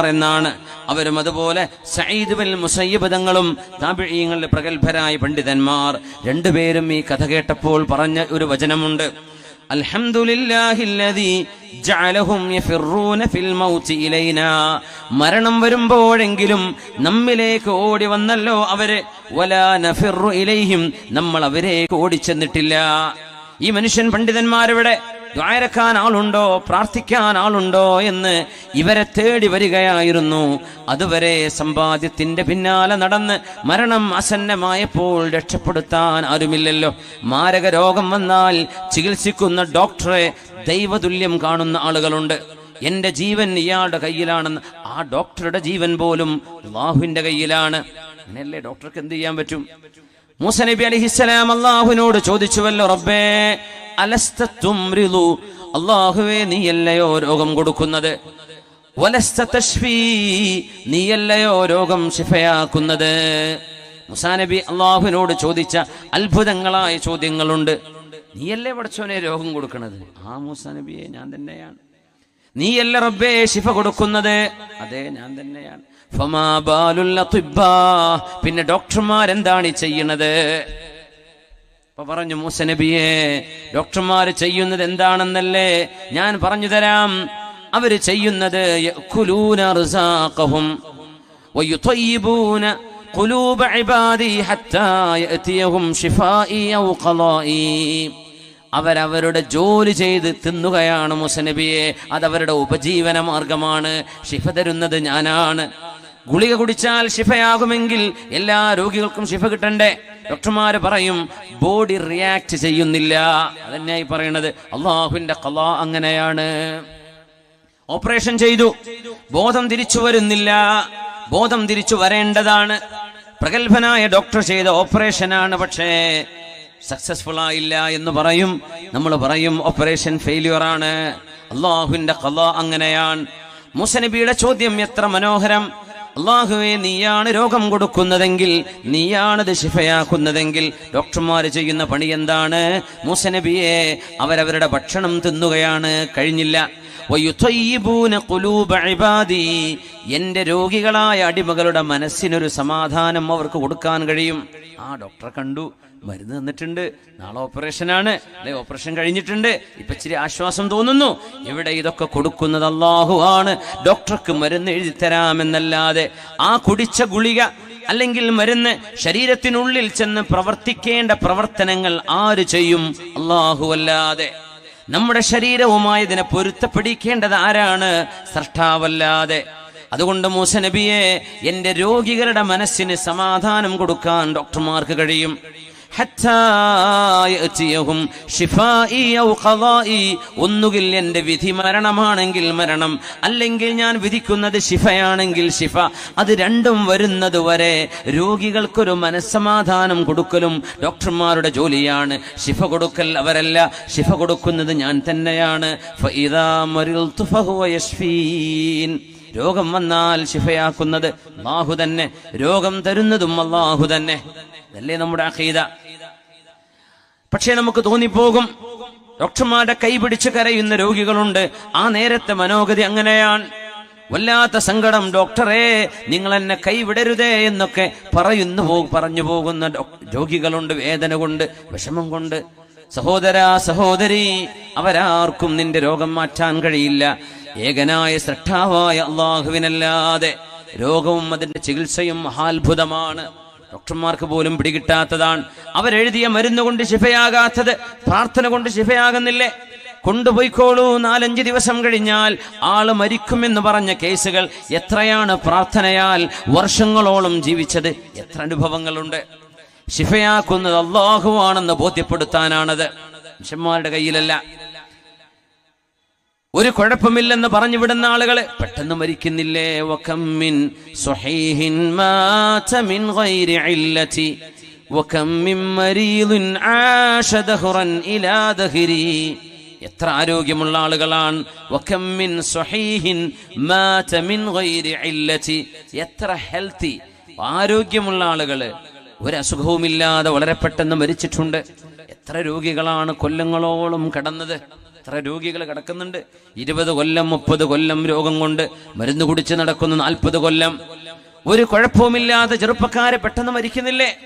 എന്നാണ്. അവരും അതുപോലെ സയ്യിദ് ബിൻ മുസയ്യിബ് തങ്ങളും താബിഈങ്ങളുടെ പ്രഗത്ഭരായ പണ്ഡിതന്മാർ. രണ്ടുപേരും ഈ കഥ കേട്ടപ്പോൾ പറഞ്ഞ ഒരു വചനമുണ്ട്. മരണം വരുമ്പോഴെങ്കിലും നമ്മിലേക്ക് ഓടി വന്നല്ലോ അവർ. ഇലൈഹിം നമ്മൾ അവരേക്ക് ഓടിച്ചെന്നിട്ടില്ല. ഈ മനുഷ്യൻ പണ്ഡിതന്മാരിവിടെ ദ്വാരക്കാൻ ആളുണ്ടോ? പ്രാർത്ഥിക്കാൻ ആളുണ്ടോ എന്ന് ഇവരെ തേടി വരികയായിരുന്നു. അതുവരെ സമ്പാദ്യത്തിന്റെ പിന്നാലെ നടന്ന് മരണം അസന്നമായപ്പോൾ രക്ഷപ്പെടുത്താൻ ആരുമില്ലല്ലോ. മാരക രോഗം വന്നാൽ ചികിത്സിക്കുന്ന ഡോക്ടറെ ദൈവതുല്യം കാണുന്ന ആളുകളുണ്ട്. എന്റെ ജീവൻ ഇയാളുടെ കയ്യിലാണെന്ന്. ആ ഡോക്ടറുടെ ജീവൻ പോലും അള്ളാഹുവിന്റെ കയ്യിലാണ്. അങ്ങനെയല്ലേ ഡോക്ടർക്ക് എന്ത് ചെയ്യാൻ പറ്റും? മൂസ നബി അലിഹിസ്സലാം അള്ളാഹുവിനോട് ചോദിച്ചുവല്ലോ റബ്ബേ അലസ്ത തുംറിളു അള്ളാഹുവേ നീയല്ലയോ രോഗം കൊടുക്കുന്നത്? നീയല്ലയോ രോഗം ശിഫയാക്കുന്നത്? മുസാനബി അള്ളാഹുവിനോട് ചോദിച്ച അത്ഭുതങ്ങളായ ചോദ്യങ്ങളുണ്ട്. നീയല്ലേ പഠിച്ചവനെ രോഗം കൊടുക്കുന്നത് ആ മുസാനബിയെ ഞാൻ തന്നെയാണ്. നീയല്ല റബ്ബേ ശിഫ കൊടുക്കുന്നത്? അതെ ഞാൻ തന്നെയാണ്. പിന്നെ ഡോക്ടർമാരെന്താണ് ചെയ്യണത്? അപ്പൊ പറഞ്ഞു മൂസ നബിയെ ഡോക്ടർമാർ ചെയ്യുന്നത് എന്താണെന്നല്ലേ ഞാൻ പറഞ്ഞു തരാം അവര് ചെയ്യുന്നത് യഅ്കുലൂന റിസാഖഹും വയുതയ്യിബൂന قلوب عبادي حتى يأتيهم شفائي أو قضائي അവരവരുടെ ജോലി ചെയ്ത് തിന്നുകയാണ് മുസനബിയെ അതവരുടെ ഉപജീവന മാർഗമാണ് ശിഫ തരുന്നത് ഞാനാണ് ഗുളിക കുടിച്ചാൽ ശിഫയാകുമെങ്കിൽ എല്ലാ രോഗികൾക്കും ശിഫ കിട്ടണ്ടേ? ഡോക്ടർമാർ പറയും ബോഡി റിയാക്ട് ചെയ്യുന്നില്ല. അതന്നെയായി പറയണത്. അള്ളാഹുവിന്റെ കല അങ്ങനെയാണ്. ഓപ്പറേഷൻ ചെയ്തു. ബോധം തിരിച്ചു വരുന്നില്ല. ബോധം തിരിച്ചു വരേണ്ടതാണ്. പ്രഗത്ഭനായ ഡോക്ടർ ചെയ്ത ഓപ്പറേഷനാണ് പക്ഷേ സക്സസ്ഫുൾ ആയില്ല എന്ന് പറയും. നമ്മൾ പറയും ഓപ്പറേഷൻ ഫെയിലിയർ ആണ് അള്ളാഹുവിന്റെ കല അങ്ങനെയാണ്. മുസനബിയുടെ ചോദ്യം എത്ര മനോഹരം. അള്ളാഹുവെ നീയാണ് രോഗം കൊടുക്കുന്നതെങ്കിൽ നീയാണത് ശിഫയാക്കുന്നതെങ്കിൽ ഡോക്ടർമാർ ചെയ്യുന്ന പണി എന്താണ്? മൂസനബിയെ അവരവരുടെ ഭക്ഷണം തിന്നുകയാണ് കഴിഞ്ഞില്ല. എന്റെ രോഗികളായ അടിമകളുടെ മനസ്സിനൊരു സമാധാനം അവർക്ക് കൊടുക്കാൻ കഴിയും. ആ ഡോക്ടറെ കണ്ടു. മരുന്ന് തന്നിട്ടുണ്ട്. നാളെ ഓപ്പറേഷനാണ്. അല്ലെ ഓപ്പറേഷൻ കഴിഞ്ഞിട്ടുണ്ട്. ഇപ്പൊ ഇച്ചിരി ആശ്വാസം തോന്നുന്നു. ഇവിടെ ഇതൊക്കെ കൊടുക്കുന്നത് അള്ളാഹു ആണ്. ഡോക്ടർക്ക് മരുന്ന് എഴുതി തരാമെന്നല്ലാതെ ആ കുടിച്ച ഗുളിക അല്ലെങ്കിൽ മരുന്ന് ശരീരത്തിനുള്ളിൽ ചെന്ന് പ്രവർത്തിക്കേണ്ട പ്രവർത്തനങ്ങൾ ആര് ചെയ്യും? അള്ളാഹു അല്ലാതെ. നമ്മുടെ ശരീരവുമായി ഇതിനെ പൊരുത്തപ്പെടിക്കേണ്ടത് ആരാണ്? സൃഷ്ടാവല്ലാതെ അതുകൊണ്ട് മൂസ നബിയെ എന്റെ രോഗികളുടെ മനസ്സിന് സമാധാനം കൊടുക്കാൻ ഡോക്ടർമാർക്ക് കഴിയും. ഒന്നുകിൽ എന്റെ വിധി മരണമാണെങ്കിൽ മരണം അല്ലെങ്കിൽ ഞാൻ വിധിക്കുന്നത് ശിഫയാണെങ്കിൽ ശിഫ. അത് രണ്ടും വരുന്നത് വരെ രോഗികൾക്കൊരു മനസ്സമാധാനം കൊടുക്കലും ഡോക്ടർമാരുടെ ജോലിയാണ്. ശിഫ കൊടുക്കൽ അവരല്ല ശിഫ കൊടുക്കുന്നത് ഞാൻ തന്നെയാണ്. രോഗം വന്നാൽ ശിഫയാക്കുന്നത് അള്ളാഹു തന്നെ രോഗം തരുന്നതും അള്ളാഹു തന്നെ. അതല്ലേ നമ്മുടെ അഖീദ. പക്ഷേ നമുക്ക് തോന്നിപ്പോകും. ഡോക്ടർമാരുടെ കൈ പിടിച്ച് കരയുന്ന രോഗികളുണ്ട്. ആ നേരത്തെ മനോഗതി അങ്ങനെയാണ്. വല്ലാത്ത സങ്കടം ഡോക്ടറെ നിങ്ങൾ എന്നെ കൈവിടരുതേ എന്നൊക്കെ പറയുന്നു പോ പറഞ്ഞു പോകുന്ന രോഗികളുണ്ട് വേദന കൊണ്ട് വിഷമം കൊണ്ട് സഹോദര സഹോദരി അവരാർക്കും നിന്റെ രോഗം മാറ്റാൻ കഴിയില്ല. ഏകനായ ശ്രദ്ധാവായ അള്ളാഹുവിനല്ലാതെ രോഗവും അതിന്റെ ചികിത്സയും മഹാത്ഭുതമാണ്. ഡോക്ടർമാർക്ക് പോലും പിടികിട്ടാത്തതാണ്. അവരെഴുതിയ മരുന്ന് കൊണ്ട് ശിഫയാകാത്തത് പ്രാർത്ഥന കൊണ്ട് ശിഫയാകുന്നില്ലേ? കൊണ്ടുപോയിക്കോളൂ നാലഞ്ച് ദിവസം കഴിഞ്ഞാൽ ആൾ മരിക്കുമെന്ന് പറഞ്ഞ കേസുകൾ എത്രയാണ് പ്രാർത്ഥനയാൽ വർഷങ്ങളോളം ജീവിച്ചത്? എത്ര അനുഭവങ്ങളുണ്ട്? ശിഫയാക്കുന്നത് അള്ളാഹുവാണെന്ന് ബോധ്യപ്പെടുത്താനാണത്. മനുഷ്യന്മാരുടെ കയ്യിലല്ല. ഒരു കുഴപ്പമില്ലെന്ന് പറഞ്ഞു വിടുന്ന ആളുകളെ പെട്ടെന്ന് മരിക്കുന്നില്ലേ? വകമ്മിൻ സ്വഹീഹിൻ മാത മിൻ ഗൈരി ഇല്ലതി വകം മിൻ മരീദിൻ ആശ ഇലാ ദഹ്രി. എത്ര ആരോഗ്യമുള്ള ആളുകളാണ്. വകം മിൻ സ്വഹീഹിൻ മാത മിൻ ഗൈരി ഇല്ലതി എത്ര ഹെൽത്തി ആരോഗ്യമുള്ള ആളുകൾ ഒരു അസുഖവുമില്ലാതെ വളരെ പെട്ടെന്ന് മരിച്ചിട്ടുണ്ട്. എത്ര രോഗികളാണ് കൊല്ലങ്ങളോളം കടന്നത്. എത്ര രോഗികൾ കിടക്കുന്നുണ്ട്? ഇരുപത് കൊല്ലം മുപ്പത് കൊല്ലം രോഗം കൊണ്ട് മരുന്ന് കുടിച്ച് നടക്കുന്നു നാൽപ്പത് കൊല്ലം. ഒരു കുഴപ്പവുമില്ലാതെ ചെറുപ്പക്കാരെ പെട്ടെന്ന് മരിക്കുന്നില്ലേ?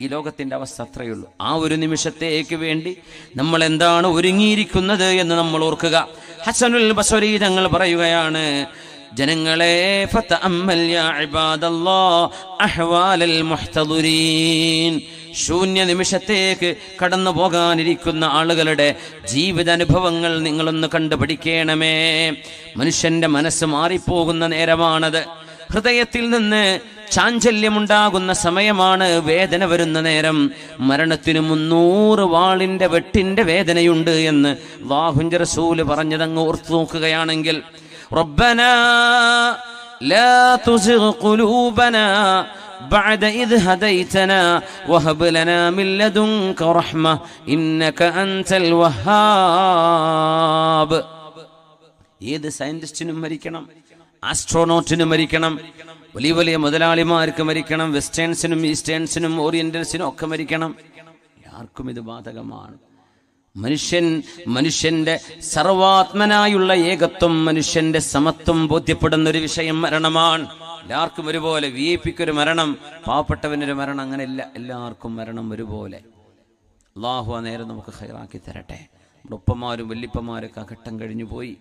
ഈ ലോകത്തിന്റെ അവസ്ഥ അത്രയേ ഉള്ളൂ. ആ ഒരു നിമിഷത്തേക്ക് വേണ്ടി നമ്മൾ എന്താണ് ഒരുങ്ങിയിരിക്കുന്നത് എന്ന് നമ്മൾ ഓർക്കുക. ഹസനുൽ ബസരി തങ്ങൾ പറയുകയാണ് ജനങ്ങളെ ഇബാദല്ലാഹ് അഹ്വാലൽ മുഹ്തദുരീൻ. ശൂന്യ നിമിഷത്തേക്ക് കടന്നു പോകാനിരിക്കുന്ന ആളുകളുടെ ജീവിതാനുഭവങ്ങൾ നിങ്ങളൊന്ന് കണ്ടുപിടിക്കണമേ. മനുഷ്യന്റെ മനസ്സ് മാറിപ്പോകുന്ന നേരമാണത്. ഹൃദയത്തിൽ നിന്ന് ചാഞ്ചല്യമുണ്ടാകുന്ന സമയമാണ് വേദന വരുന്ന നേരം. മരണത്തിന് മുന്നൂറ് വാളിന്റെ വെട്ടിന്റെ വേദനയുണ്ട് എന്ന് വാഹുഞ്ചർ സൂൽ പറഞ്ഞതങ്ങ് ഓർത്തു നോക്കുകയാണെങ്കിൽ റബ്ബന ലാ بعد إذ هديتنا وهب لنا من لدنك رحمة إنك أنت الوهاب ഏത് സയന്റിസ്റ്റിനും മരിക്കണം ആസ്ട്രോനോട്ടിനും മരിക്കണം വലിയ വലിയ മുതലാളിമാർക്ക് മരിക്കണം വെസ്റ്റേൺസിനും ഈസ്റ്റേൺസിനും ഓറിയന്റൽസിനും ഒക്കെ മരിക്കണം ആർക്കും ഇത് ബാധകമാണ് മനുഷ്യൻ മനുഷ്യന്റെ സർവാത്മനായുള്ള ഏകത്വം മനുഷ്യന്റെ സമത്വം ബോധ്യപ്പെടുന്ന ഒരു വിഷയം മരണമാണ് എല്ലാവർക്കും ഒരുപോലെ. വി ഐ പിക്ക് ഒരു മരണം പാവപ്പെട്ടവനൊരു മരണം അങ്ങനെ ഇല്ല എല്ലാവർക്കും മരണം ഒരുപോലെ. അള്ളാഹു ആ നേരം നമുക്ക് ഹൈറാക്കി തരട്ടെ. നമ്മുടെ ഉപ്പമാരും വല്യപ്പമാരൊക്കെ ആ ഘട്ടം കഴിഞ്ഞു പോയി.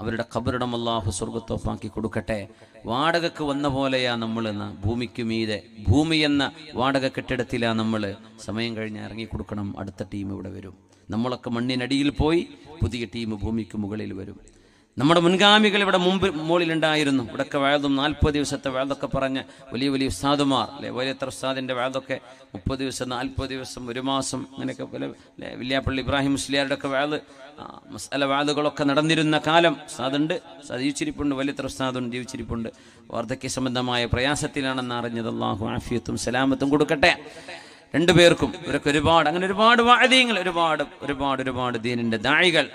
അവരുടെ ഖബറിടം അള്ളാഹു സ്വർഗത്തോപ്പാക്കി കൊടുക്കട്ടെ. വാടകക്ക് വന്ന പോലെയാ നമ്മൾ എന്ന ഭൂമിക്ക് മീതെ ഭൂമി എന്ന വാടക കെട്ടിടത്തിലാ നമ്മൾ സമയം കഴിഞ്ഞ് ഇറങ്ങി കൊടുക്കണം. അടുത്ത ടീം ഇവിടെ വരും. നമ്മളൊക്കെ മണ്ണിനടിയിൽ പോയി പുതിയ ടീം ഭൂമിക്ക് മുകളിൽ വരും. നമ്മുടെ മുൻഗാമികൾ ഇവിടെ മുമ്പ് മുകളിലുണ്ടായിരുന്നു. ഇവിടെയൊക്കെ വേദം നാൽപ്പത് ദിവസത്തെ വേദമൊക്കെ പറഞ്ഞ് വലിയ വലിയ ഉസ്താദുമാർ അല്ലെ? വലിയ ഉസ്താദിന്റെ വേദമൊക്കെ മുപ്പത് ദിവസം നാൽപ്പത് ദിവസം ഒരു മാസം അങ്ങനെയൊക്കെ പല വില്യാപ്പള്ളി ഇബ്രാഹിം മുസ്ലിയാരുടെ ഒക്കെ വേദ് മസാല വേദകളൊക്കെ നടന്നിരുന്ന കാലം ഉസ്താദുണ്ട്. ഉസ്താദ് ജീവിച്ചിരിപ്പുണ്ട് വലിയ ഉസ്താദും ജീവിച്ചിരിപ്പുണ്ട്. വാർദ്ധക്യ സംബന്ധമായ പ്രയാസത്തിലാണെന്ന് അറിഞ്ഞത് അള്ളാഹു ആഫിയത്തും സലാമത്തും കൊടുക്കട്ടെ. രണ്ടുപേർക്കും ഇവരൊക്കെ ഒരുപാട് അങ്ങനെ ഒരുപാട് വാദ്യങ്ങൾ ഒരുപാട് ഒരുപാട് ഒരുപാട് ദീനിന്റെ ദാഴികൾ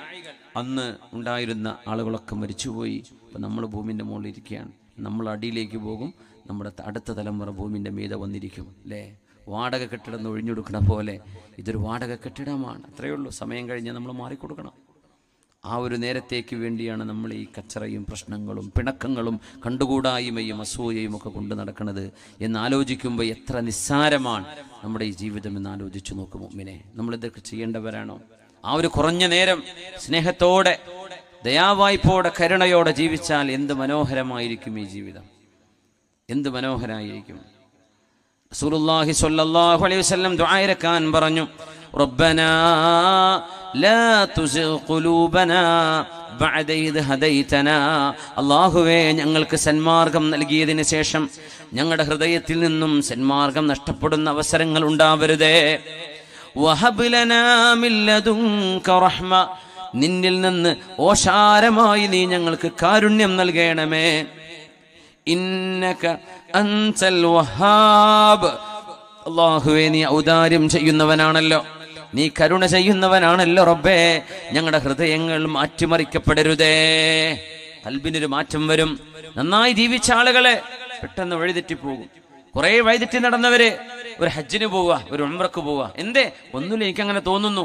അന്ന് ഉണ്ടായിരുന്ന ആളുകളൊക്കെ മരിച്ചുപോയി. ഇപ്പം നമ്മൾ ഭൂമിന്റെ മുകളിൽ ഇരിക്കുകയാണ്. നമ്മൾ അടിയിലേക്ക് പോകും. നമ്മുടെ അടുത്ത തലമുറ ഭൂമിന്റെ മീതെ വന്നിരിക്കും. അല്ലേ? വാടക കെട്ടിടം ഒഴിഞ്ഞെടുക്കണ പോലെ. ഇതൊരു വാടക കെട്ടിടമാണ്. അത്രയേ ഉള്ളൂ. സമയം കഴിഞ്ഞ് നമ്മൾ മാറിക്കൊടുക്കണം. ആ ഒരു നേരത്തേക്ക് വേണ്ടിയാണ് നമ്മൾ ഈ കച്ചറയും പ്രശ്നങ്ങളും പിണക്കങ്ങളും കണ്ടുകൂടായ്മയും അസൂയയും ഒക്കെ കൊണ്ട് നടക്കുന്നത് എന്ന് ആലോചിക്കുമ്പോൾ എത്ര നിസ്സാരമാണ് നമ്മുടെ ഈ ജീവിതം എന്ന് ആലോചിച്ചു നോക്കും നമ്മൾ ഇതൊക്കെ ചെയ്യേണ്ടവരാണോ? ആ ഒരു കുറഞ്ഞ നേരം സ്നേഹത്തോടെ ദയാവായ്പോടെ കരുണയോടെ ജീവിച്ചാൽ എന്ത് മനോഹരമായിരിക്കും ഈ ജീവിതം? എന്ത് മനോഹരമായിരിക്കും റസൂലുള്ളാഹി സ്വല്ലല്ലാഹു അലൈഹി വസല്ലം ദുആയിരക്കാൻ പറഞ്ഞു റബ്ബനാ ലാ തുസിഗ് ഖുലൂബനാ ബഅദ ഹദൈതനാ. അല്ലാഹുവേ ഞങ്ങൾക്ക് സന്മാർഗം നൽകിയതിന് ശേഷം ഞങ്ങളുടെ ഹൃദയത്തിൽ നിന്നും സന്മാർഗം നഷ്ടപ്പെടുന്ന അവസരങ്ങൾ ഉണ്ടാവരുതേ. നിന്നിൽ നിന്ന് ഓഷാരമായി നീ ഞങ്ങൾക്ക് കാരുണ്യം നൽകണമേ. ഇന്നക അൻസൽ വഹാബ്. നീ ഔദാര്യം ചെയ്യുന്നവനാണല്ലോ. നീ കരുണ ചെയ്യുന്നവനാണല്ലോ റബ്ബേ. ഞങ്ങളുടെ ഹൃദയങ്ങൾ മാറ്റിമറിക്കപ്പെടരുതേ. കൽബിനൊരു മാറ്റം വരും. നന്നായി ജീവിച്ച ആളുകളെ പെട്ടെന്ന് വഴിതെറ്റിപ്പോകും. കുറെ വഴിതെറ്റി നടന്നവര് ഒരു ഹജ്ജിന് പോവുക ഒരു ഉംറക്ക് പോവുക. എന്തേ? ഒന്നുമില്ല എനിക്ക് അങ്ങനെ തോന്നുന്നു.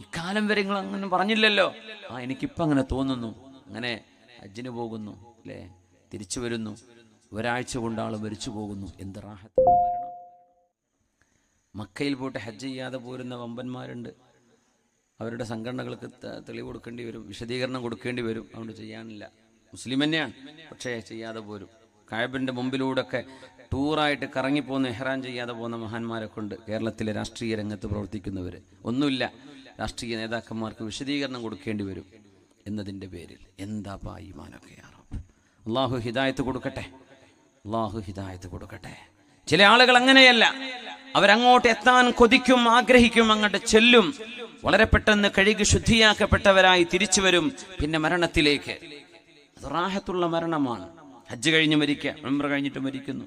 ഇക്കാലം വരെ നിങ്ങൾ അങ്ങനെ പറഞ്ഞില്ലല്ലോ. ആ എനിക്കിപ്പം അങ്ങനെ തോന്നുന്നു. അങ്ങനെ ഹജ്ജിന് പോകുന്നു അല്ലേ? തിരിച്ചു വരുന്നു. ഒരാഴ്ച കൊണ്ട് ആൾ മരിച്ചു പോകുന്നു. എന്ത് മരണം. മക്കയിൽ പോയിട്ട് ഹജ്ജ് ചെയ്യാതെ പോരുന്ന വമ്പന്മാരുണ്ട്. അവരുടെ സംഘടനകൾക്ക് തെളിവ് കൊടുക്കേണ്ടി വരും വിശദീകരണം കൊടുക്കേണ്ടി വരും. അതുകൊണ്ട് ചെയ്യാനില്ല. മുസ്ലിം തന്നെയാണ്. പക്ഷേ ചെയ്യാതെ പോരും. കായബിന്റെ മുമ്പിലൂടെയൊക്കെ ടൂറായിട്ട് കറങ്ങിപ്പോകുന്ന എഹ്റാൻ ചെയ്യാതെ പോകുന്ന മഹാന്മാരെ കൊണ്ട് കേരളത്തിലെ രാഷ്ട്രീയ രംഗത്ത് പ്രവർത്തിക്കുന്നവർ ഒന്നുമില്ല. രാഷ്ട്രീയ നേതാക്കന്മാർക്ക് വിശദീകരണം കൊടുക്കേണ്ടി വരും എന്നതിന്റെ പേരിൽ. എന്താ പായിമാനൊക്കെ അള്ളാഹു ഹിദായത്ത് കൊടുക്കട്ടെ. അള്ളാഹു ഹിദായത്ത് കൊടുക്കട്ടെ. ചില ആളുകൾ അങ്ങനെയല്ല. അവരങ്ങോട്ട് എത്താൻ കൊതിക്കും ആഗ്രഹിക്കും അങ്ങോട്ട് ചെല്ലും. വളരെ പെട്ടെന്ന് കഴുകി ശുദ്ധിയാക്കപ്പെട്ടവരായി തിരിച്ചു വരും. പിന്നെ മരണത്തിലേക്ക്. റാഹത്തുള്ള മരണമാണ്. ഹജ്ജ് കഴിഞ്ഞ് മരിക്കുക മെമ്പർ കഴിഞ്ഞിട്ട് മരിക്കുന്നു.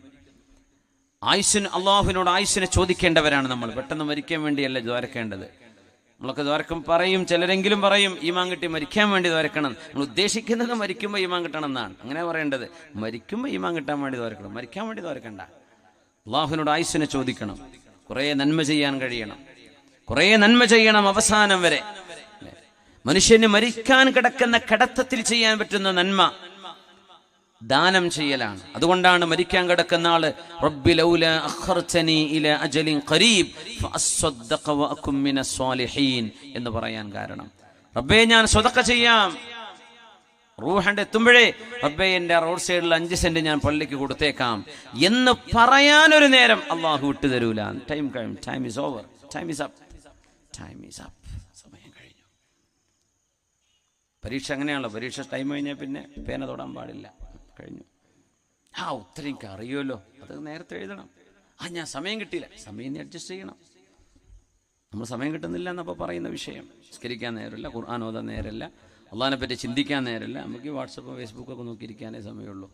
ആയുസ്സിന് അള്ളാഹുവിനോട് ആയുസിനെ ചോദിക്കേണ്ടവരാണ് നമ്മൾ. പെട്ടെന്ന് മരിക്കാൻ വേണ്ടിയല്ല ദ്വാരക്കേണ്ടത്? നമ്മളൊക്കെ ദ്വാരക്കം പറയും ചിലരെങ്കിലും പറയും ഈമാൻ കിട്ടി മരിക്കാൻ വേണ്ടി ദ്വാരക്കണം. നമ്മൾ ഉദ്ദേശിക്കുന്നത് മരിക്കുമ്പോൾ ഈമാൻ കിട്ടണം എന്നാണ്. അങ്ങനെ പറയേണ്ടത്. മരിക്കുമ്പോൾ ഈമാൻ കിട്ടാൻ വേണ്ടി ദ്വാരക്കണം. മരിക്കാൻ വേണ്ടി ദ്വാരക്കണ്ട. അള്ളാഹുവിനോട് ആയുസിനെ ചോദിക്കണം. കുറേ നന്മ ചെയ്യാൻ കഴിയണം. കുറേ നന്മ ചെയ്യണം അവസാനം വരെ. മനുഷ്യന് മരിക്കാൻ കിടക്കുന്ന കടത്തത്തിൽ ചെയ്യാൻ പറ്റുന്ന നന്മ ദാനം ചെയ്യലാണ്. അതുകൊണ്ടാണ് മരിക്കാൻ കിടക്കുന്ന ആൾ എന്ന് പറയാൻ കാരണം. റബ്ബേ ഞാൻ സ്വതക്ക ചെയ്യാം. റൂഹണ്ട് എത്തുമ്പോഴേ റബ്ബേ എന്റെ റോഡ് സൈഡിൽ അഞ്ച് സെന്റ് ഞാൻ പള്ളിക്ക് കൊടുത്തേക്കാം. എന്ന് പറയാൻ ഒരു നേരം അള്ളാഹു വിട്ടു തരൂല. ടൈം കഴിഞ്ഞു time is over time is up time is up സമയം കഴിഞ്ഞു. പരീക്ഷ അങ്ങനെയാണല്ലോ പരീക്ഷ ടൈം കഴിഞ്ഞാൽ പിന്നെ പേന തൊടാൻ പാടില്ല. കഴിഞ്ഞു ആ ഉത്തരം എനിക്ക് അറിയുമല്ലോ അത് നേരത്തെ എഴുതണം ആ ഞാൻ സമയം കിട്ടിയില്ല സമയം നീ അഡ്ജസ്റ്റ് ചെയ്യണം നമ്മൾ സമയം കിട്ടുന്നില്ല എന്നപ്പോൾ പറയുന്ന വിഷയം സ്കരിക്കാൻ നേരമില്ല ഖുർആൻ ഓതാൻ നേരമില്ല അള്ളഹാനെ പറ്റി ചിന്തിക്കാൻ നേരമില്ല നമുക്ക് വാട്സപ്പും ഫേസ്ബുക്കൊക്കെ നോക്കിയിരിക്കാനേ സമയമുള്ളൂ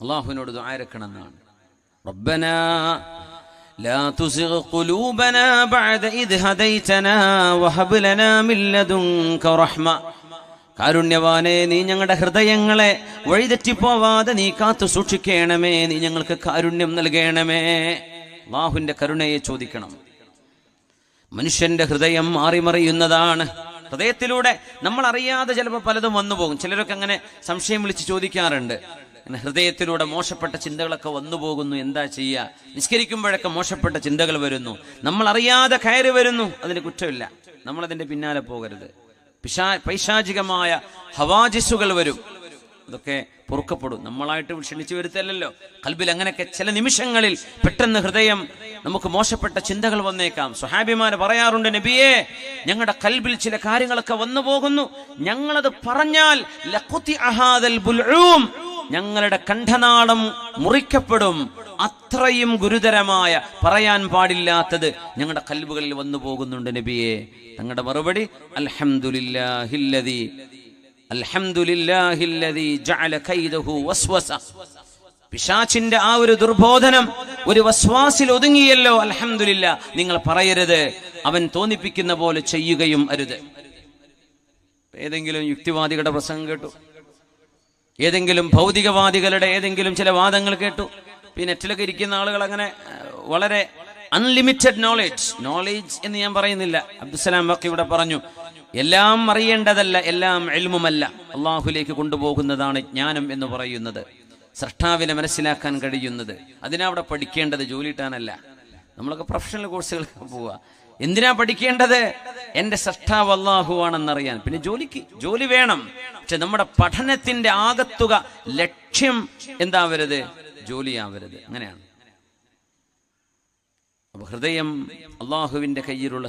അള്ളാഹുവിനോട് ദ്വാരക്കണം എന്നാണ് ربنا لا تزغ قلوبنا بعد إذ هديتنا وهب لنا من لدنك رحمة കാരുണ്യവാനെ നീ ഞങ്ങളുടെ ഹൃദയങ്ങളെ വഴിതെറ്റിപ്പോവാതെ നീ കാത്തു സൂക്ഷിക്കണമേ. നീ ഞങ്ങൾക്ക് കാരുണ്യം നൽകണമേ. അള്ളാഹുവിന്റെ കരുണയെ ചോദിക്കണം. മനുഷ്യന്റെ ഹൃദയം മാറിമറിയുന്നതാണ്. ഹൃദയത്തിലൂടെ നമ്മൾ അറിയാതെ ചിലപ്പോൾ പലതും വന്നു പോകും ചിലരൊക്കെ അങ്ങനെ സംശയം വിളിച്ച് ചോദിക്കാറുണ്ട്. ഹൃദയത്തിലൂടെ മോശപ്പെട്ട ചിന്തകളൊക്കെ വന്നു പോകുന്നു എന്താ ചെയ്യുക നിസ്കരിക്കുമ്പോഴൊക്കെ മോശപ്പെട്ട ചിന്തകൾ വരുന്നു. നമ്മൾ അറിയാതെ കയറി വരുന്നു. അതിന് കുറ്റമില്ല. നമ്മളതിന്റെ പിന്നാലെ പോകരുത്. പിശാ പൈശാചികമായ ഹവാജിസുകൾ വരും. അതൊക്കെ പൊറുക്കപ്പെടും. നമ്മളായിട്ട് ക്ഷണിച്ചു വരുത്തല്ലോ കൽബിൽ അങ്ങനെയൊക്കെ ചില നിമിഷങ്ങളിൽ പെട്ടെന്ന് ഹൃദയം നമുക്ക് മോശപ്പെട്ട ചിന്തകൾ വന്നേക്കാം. സുഹാബിമാര് പറയാറുണ്ട് നബിയെ ഞങ്ങളുടെ കൽബിൽ ചില കാര്യങ്ങളൊക്കെ വന്നു പോകുന്നു. ഞങ്ങളത് പറഞ്ഞാൽ ഞങ്ങളുടെ കണ്ഠനാളം മുറിക്കപ്പെടും. അത്രയും ഗുരുതരമായ പറയാൻ പാടില്ലാത്തത് ഞങ്ങളുടെ കൽബുകളിൽ വന്നു പോകുന്നുണ്ട് നബിയെ. തങ്ങളുടെ മറുപടി പിശാചിന്റെ ജഅല കൈദഹു വസ്വസ. ആ ഒരു ദുർബോധനം ഒരു വസ്വാസിൽ ഒതുങ്ങിയല്ലോ അലഹമില്ല നിങ്ങൾ പറയരുത് അവൻ തോന്നിപ്പിക്കുന്ന പോലെ ചെയ്യുകയും അരുത്. ഏതെങ്കിലും യുക്തിവാദികളുടെ പ്രസംഗം കേട്ടു. ഏതെങ്കിലും ഭൗതികവാദികളുടെ ഏതെങ്കിലും ചില വാദങ്ങൾ കേട്ടു. പിന്നെ നെറ്റിലൊക്കെ ഇരിക്കുന്ന ആളുകൾ അങ്ങനെ വളരെ അൺലിമിറ്റഡ് നോളേജ് നോളേജ് എന്ന് ഞാൻ പറയുന്നില്ല. അബ്ദുസലാം വക്കി ഇവിടെ പറഞ്ഞു എല്ലാം അറിയേണ്ടതല്ല എല്ലാം എൽമുമല്ല അള്ളാഹുലേക്ക് കൊണ്ടുപോകുന്നതാണ് ജ്ഞാനം എന്ന് പറയുന്നത്. സൃഷ്ടാവിനെ മനസ്സിലാക്കാൻ കഴിയുന്നത്. അതിനവിടെ പഠിക്കേണ്ടത് ജോലി കിട്ടാനല്ല. നമ്മളൊക്കെ പ്രൊഫഷണൽ കോഴ്സുകൾക്ക് പോവുക എന്തിനാ പഠിക്കേണ്ടത്? എന്റെ സൃഷ്ടാവ് അള്ളാഹുവാണെന്നറിയാൻ പിന്നെ ജോലിക്ക് ജോലി വേണം. പക്ഷെ നമ്മുടെ പഠനത്തിന്റെ ആകത്തുക ലക്ഷ്യം എന്താവരുത്? ജോലിയാവരുത്. അങ്ങനെയാണ്. അപ്പൊ ഹൃദയം അള്ളാഹുവിന്റെ കയ്യിലുള്ള